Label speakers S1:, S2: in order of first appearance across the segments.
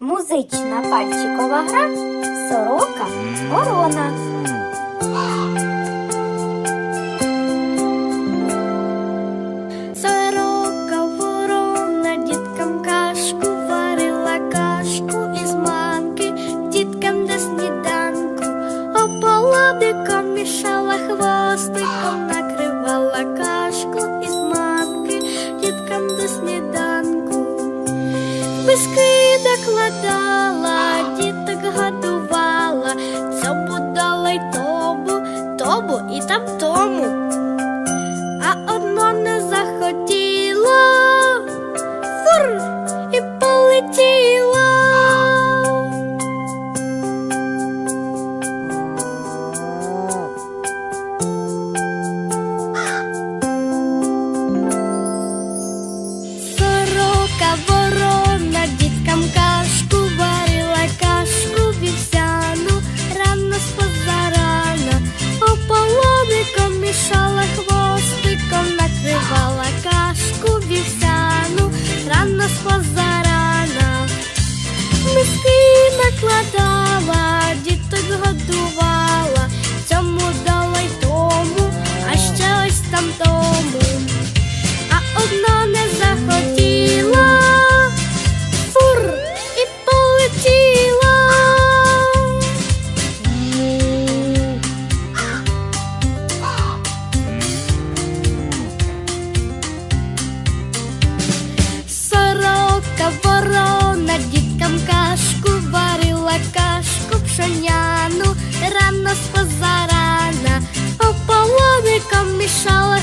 S1: Музична пальчикова гра сорока ворона. Сорока ворона діткам кашку варила кашку із манки, діткам до сніданку, ополодиком мішала хвостиком, накривала ка...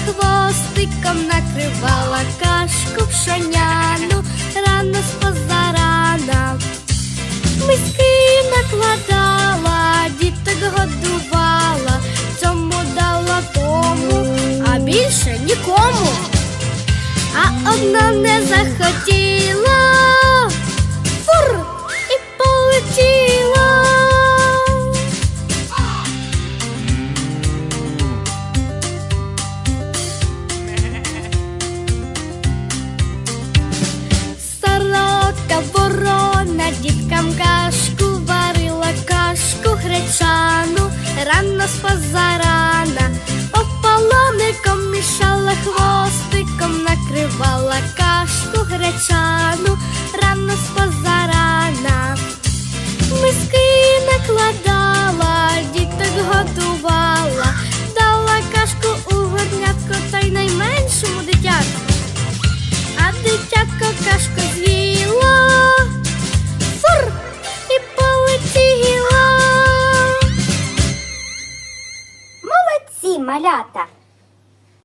S1: хвостиком накривала кашку пшоняну, рано з позарана. Миски накладала, діток годувала, цьому дала тому, а більше нікому. А одна не захотіла. Luciano, rano spazzarà. малята.